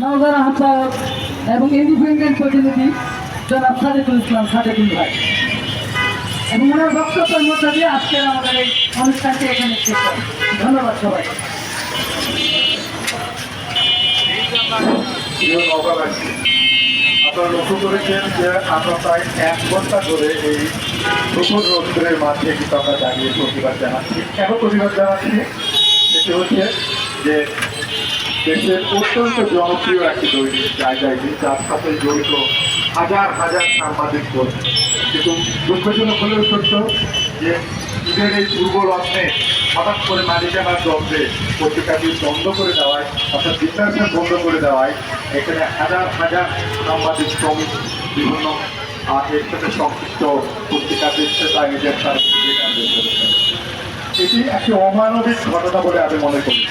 নওগাঁ আহ্বায়ক এবং ইন্ডিপেন্ডেন্ট প্রতিনিধি জনাব সাদেকুল ইসলাম সাদেকুল ভাই। এবং ওনার বক্তব্যের মধ্যে দিয়ে আজকের আমাদের এই অনুষ্ঠানটি এখানে শেষ। ধন্যবাদ সবাই আপনারা লক্ষ্য করেছেন যে আমরা প্রায় এক ঘণ্টা ধরে এই প্রখর রৌদ্রের মাঝে কিন্তু আমরা দাঁড়িয়ে প্রতিবাদ জানাচ্ছি। কেন প্রতিবাদ জানাচ্ছি? হচ্ছে যে দেশের অত্যন্ত জনপ্রিয় একটি দৈনিক জায়গায় যার সাথে জড়িত হাজার হাজার সাংবাদিক কর্মী কিন্তু দুঃখজনক হলেও সত্য যে ঈদের এই পূর্ব লগ্নে হঠাৎ করে মালিকানার দ্বন্দ্বে পত্রিকাটি বন্ধ করে দেওয়ায় অর্থাৎ বিদ্যার্থন বন্ধ করে দেওয়ায় এখানে হাজার হাজার সাংবাদিক শ্রমিক বিভিন্ন এর সাথে সংশ্লিষ্ট পত্রিকাদের তাই নিজের পড়েছেন। এটি একটি অমানবিক ঘটনা বলে আমি মনে করি।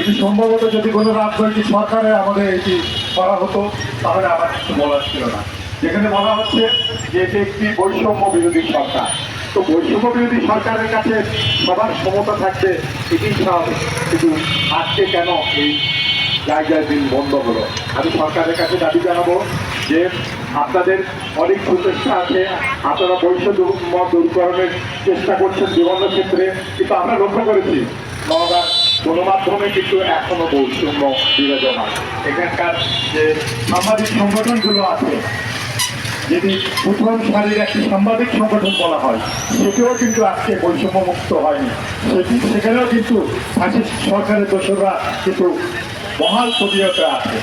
এটি সম্ভবত যদি কোনো রাজনৈতিক সরকারে আমাদের এটি করা হতো, তাহলে আমার কিছু বলার ছিল না। যেখানে বলা হচ্ছে যে এটি একটি বৈষম্য বিরোধী সরকার। তো বৈষম্য বিরোধী সরকারের কাছে সবার ক্ষমতা থাকবে এটি স্বাভাবিক। কিন্তু আজকে কেন এই জায়গায় দিন বন্ধ হলো? আমি সরকারের কাছে দাবি জানাব যে আপনাদের অনেক প্রচেষ্টা আছে, আপনারা বৈষম্য দূরকরণের চেষ্টা করছেন বিভিন্ন ক্ষেত্রে, কিন্তু আমরা লক্ষ্য করেছি নওগাঁ গণমাধ্যমে কিন্তু এখনও বৈষম্য বিরাজমান এখানকার যে সামাজিক সংগঠনগুলো আছে যদি প্রথম সারির একটি সাংবাদিক সংগঠন বলা হয়, সেটিও কিন্তু আজকে বৈষম্য মুক্ত হয়নি। সেটি সেখানেও কিন্তু ফাঁসিস্ট সরকারের দোষরা কিন্তু মহাল প্রতিহতে আছে।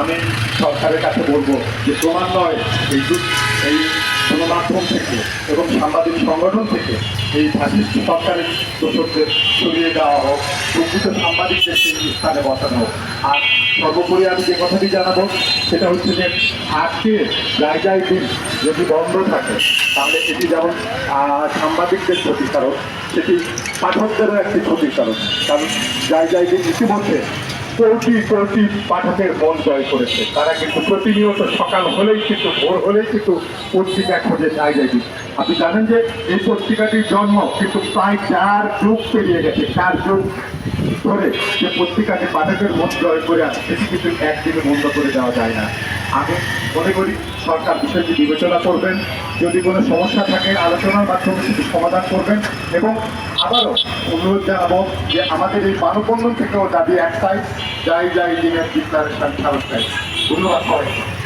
আমি সরকারের কাছে বলব যে ক্রমান্বয়ে এই এই গণমাধ্যম থেকে এবং সাংবাদিক সংগঠন থেকে এই ফাঁসিস্ট সরকারের দোষকদের সরিয়ে দেওয়া হোক, প্রকৃত সাংবাদিকদের সেই স্থানে বসানো হোক। আর সর্বোপরি আমি যে কথাটি জানাব, সেটা হচ্ছে যে আজকে জায়গায় দিন যদি বন্ধ থাকে, তাহলে এটি যেমন সাংবাদিকদের ক্ষতিকারক, সেটি পাঠকদেরও একটি ক্ষতিকারক। কারণ জায়গায় দিন ইতিমধ্যে কোটি কোটি পাঠকের মন জয় করেছে। তারা কিন্তু প্রতিনিয়ত সকাল হলেই কিন্তু ভোর হলেই কিন্তু পত্রিকা খোঁজে যায় যায় আপনি জানেন যে এই পত্রিকাটির জন্ম কিন্তু প্রায় চার যুগ পেরিয়ে গেছে, চার যুগ ধরে যে পত্রিকাটি পাঠকের মন জয় করে আসছে কিন্তু একদিনে বন্ধ করে দেওয়া যায় না। আমি মনে করি সরকার বিষয়টি বিবেচনা করবেন। যদি কোনো সমস্যা থাকে, আলোচনার মাধ্যমে সেটি সমাধান করবেন এবং আবারও অনুরোধ জানাব যে আমাদের এই মানববন্ধন থেকেও দাবি একটাই, যাই যাই দিনের ডিক্লারেশন ধন্যবাদ সবাইকে।